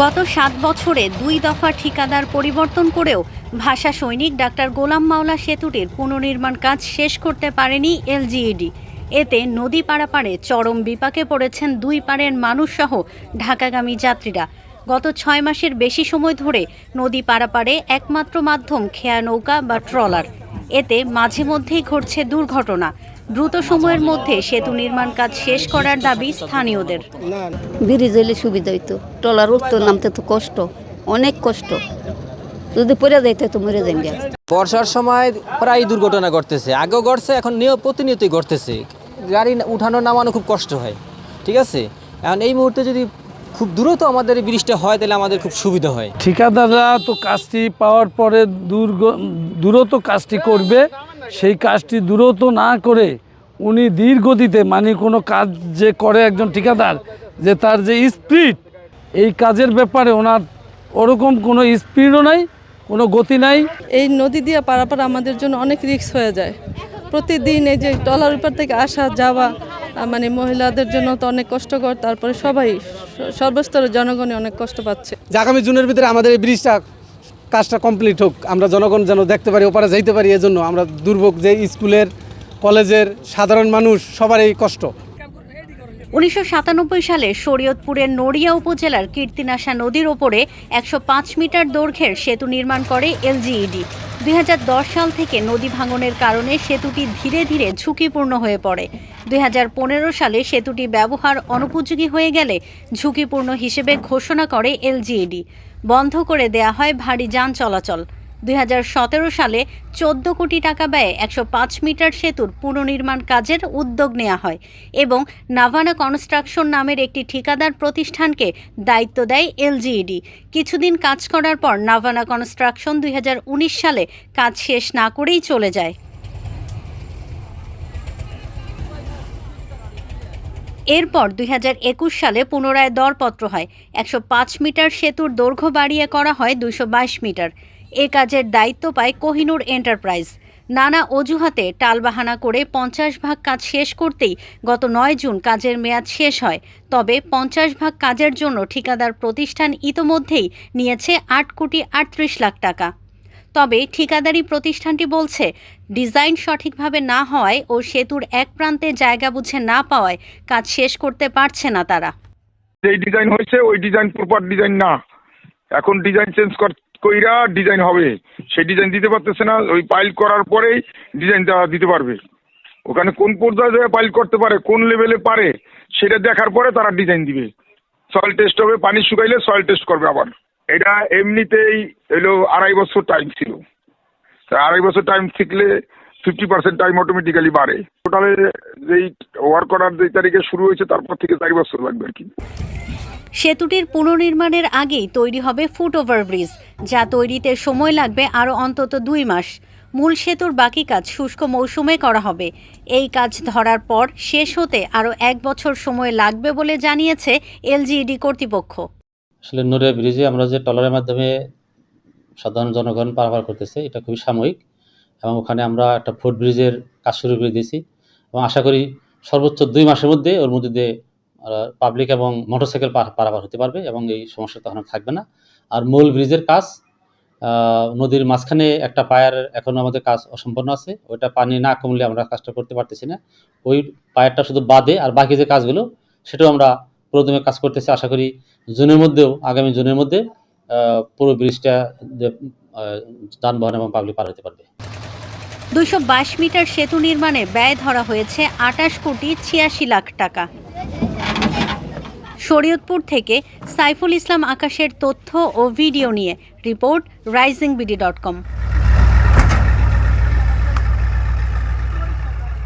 গত সাত বছরে দুই দফা ঠিকাদার পরিবর্তন করেও ভাষা সৈনিক ডাক্তার গোলাম মাওলা সেতুটির পুনর্নির্মাণ কাজ শেষ করতে পারেনি এলজিইডি। এতে নদী পারাপারে চরম বিপাকে পড়েছেন দুই পাড়ের মানুষসহ ঢাকাগামী যাত্রীরা। গত ছয় মাসের বেশি সময় ধরে নদী পারাপারে একমাত্র মাধ্যম খেয়া নৌকা বা ট্রলার। এতে মাঝে মধ্যেই ঘটছে দুর্ঘটনা। দ্রুত সময়ের মধ্যে সেতু নির্মাণ কাজ শেষ করার দাবি স্থানীয়দের। ব্রিজ হইলে সুবিধা হইতো। টলার উঠতে নামতে তো কষ্ট অনেক কষ্ট। যদি পড়ে যাইতে তো মরে যাই বর্ষার সময় প্রায় দুর্ঘটনা ঘটতেছে। আগেও ঘটছে এখন নিয়ম প্রতিনিয়তই ঘটতেছে। গাড়ি উঠানো নামানো খুব কষ্ট হয়। ঠিক আছে? এখন এই মুহূর্তে যদি খুব দ্রুত আমাদের এই ব্রিজটা হয় তাহলে আমাদের খুব সুবিধা হয়। ঠিকাদাররা তো কাজটি পাওয়ার পরে দুর্গ দ্রুত কাজটি করবে। সেই কাজটি দ্রুত না করে উনি ধীর গতিতে মানে কোনো কাজ যে করে একজন ঠিকাদার যে তার যে স্পিড এই কাজের ব্যাপারে ওনার ওরকম কোনো স্পিডও নাই কোনো গতি নাই। এই নদী দিয়ে পারাপার আমাদের জন্য অনেক রিস্ক হয়ে যায়। প্রতিদিন এই যে টলার উপর থেকে আসা যাওয়া মানে মহিলাদের জন্য তো অনেক কষ্টকর তারপরে সবাই সর্বস্তরের জনগণই অনেক কষ্ট পাচ্ছে। আগামী জুনের ভিতরে আমাদের এই ব্রিজটা কাজটা কমপ্লিট হোক, আমরা জনগণ যেন দেখতে পারি, ওপারে যাইতে পারি, এজন্য আমরা দুর্ভোগ যে স্কুলের, কলেজের সাধারণ মানুষ, সবারই কষ্ট। উনিশশো সাতানব্বই সালে শরীয়তপুরের নড়িয়া উপজেলার কীর্তিনাশা নদীর ওপরে একশো পাঁচ মিটার দৈর্ঘ্যের সেতু নির্মাণ করে এলজিইডি। দুই হাজার দশ সাল থেকে নদী ভাঙনের কারণে সেতুটি ধীরে ধীরে ঝুঁকিপূর্ণ হয়ে পড়ে। দুই হাজার পনেরো সালে সেতুটি ব্যবহার অনুপযোগী হয়ে গেলে ঝুঁকিপূর্ণ হিসেবে ঘোষণা করে এলজিইডি। বন্ধ করে দেয়া হয় ভারী যান চলাচল। দুই হাজার সতেরো সালে চোদ্দ কোটি টাকা ব্যয়ে একশো পাঁচ মিটার সেতুর পুনর্নির্মাণ কাজের উদ্যোগ নেওয়া হয় এবং নাভানা কনস্ট্রাকশন নামের একটি ঠিকাদার প্রতিষ্ঠানকে দায়িত্ব দেয় এলজিইডি। কিছুদিন কাজ করার পর নাভানা কনস্ট্রাকশন দুই হাজার উনিশ সালে কাজ শেষ না করেই চলে যায়। এরপর দুই হাজার একুশ সালে পুনরায় দরপত্র হয়। একশো পাঁচ মিটার সেতুর দৈর্ঘ্য বাড়িয়ে করা হয় দুইশো বাইশ মিটার। এ কাজের দায়িত্ব পায় কোহিনুর এন্টারপ্রাইজ। নানা অজুহাতে টালবাহানা করে পঞ্চাশ ভাগ কাজ শেষ করতেই গত নয় জুন কাজের মেয়াদ শেষ হয়। তবে পঞ্চাশ ভাগ কাজের জন্য ঠিকাদার প্রতিষ্ঠান ইতোমধ্যেই নিয়েছে আট কোটি আটত্রিশ লাখ টাকা। তবে ঠিকাদারি প্রতিষ্ঠানটি বলছে, ডিজাইন সঠিকভাবে না হওয়ায় ও সেতুর এক প্রান্তে জায়গা বুঝে না পাওয়ায় কাজ শেষ করতে পারছে না তারা। যেই ডিজাইন হয়েছে, ওই ডিজাইন প্রপার ডিজাইন না। এখন ডিজাইন চেঞ্জ কইরা ডিজাইন হবে। সেই ডিজাইন দিতে পারতেছে না, ওই পাইল করার পরেই ডিজাইনটা দিতে পারবে। ওখানে কোন পর্যায়ে পাইল করতে পারে, কোন লেভেলে পারে, সেটা দেখার পরে তারা ডিজাইন দিবে। সয়েল টেস্ট হবে, পানি শুকাইলে সয়েল টেস্ট করবে আবার। এটা এমনিতেই এলো আড়াই বছর টাইম ছিল। আড়াই বছর টাইম শিখলে ফিফটি পার্সেন্ট টাইম অটোমেটিক্যালি বাড়ে। টোটালে যেই ওয়ার্ক করার যেই তারিখে শুরু হয়েছে, তারপর থেকে চারি বছর লাগবে আর কি। সেতুটির পুনর্নির্মাণের আগেই তৈরি হবে ফুট ওভার ব্রিজ, যা তৈরিতে সময় লাগবে আরও অন্তত দুই মাস। মূল সেতুর বাকি কাজ শুষ্ক মৌসুমে করা হবে। এই কাজ ধরার পর শেষ হতে আরও এক বছর সময় লাগবে বলে জানিয়েছে এলজিইডি কর্তৃপক্ষ। আসলে নড়িয়া ব্রিজে আমরা যে ট্রলারের মাধ্যমে সাধারণ জনগণ পারাপার করতেছে, এটা খুবই সাময়িক এবং ওখানে আমরা একটা ফুট ব্রিজের কাজ শুরু করে দিয়েছি এবং আশা করি সর্বোচ্চ দুই মাসের মধ্যে ওর মধ্যে দিয়ে পাবলিক এবং মোটরসাইকেল পারাপার হতে পারবে এবং এই সমস্যা তখন থাকবে না। আর মূল ব্রিজের কাজ নদীর মাঝখানে একটা পায়ার এখনও আমাদের কাজ অসম্পন্ন আছে, ওইটা পানি না কমলে আমরা কাজটা করতে পারতেছি না। ওই পায়ারটা শুধু বাদে আর বাকি যে কাজগুলো, সেটাও আমরা প্রথমে কাজ করতেছে, আশা করি জুনের মধ্যেও, আগামী জুনের মধ্যে পুরো ব্রিজটা যানবাহন এবং পাবলিক পার হতে পারবে। দুশো মিটার সেতু নির্মাণে ব্যয় ধরা হয়েছে আটাশ কোটি ছিয়াশি লাখ টাকা। শরীয়তপুর থেকে সাইফুল ইসলাম আকাশের তথ্য ও ভিডিও নিয়ে report Rising BD dot com.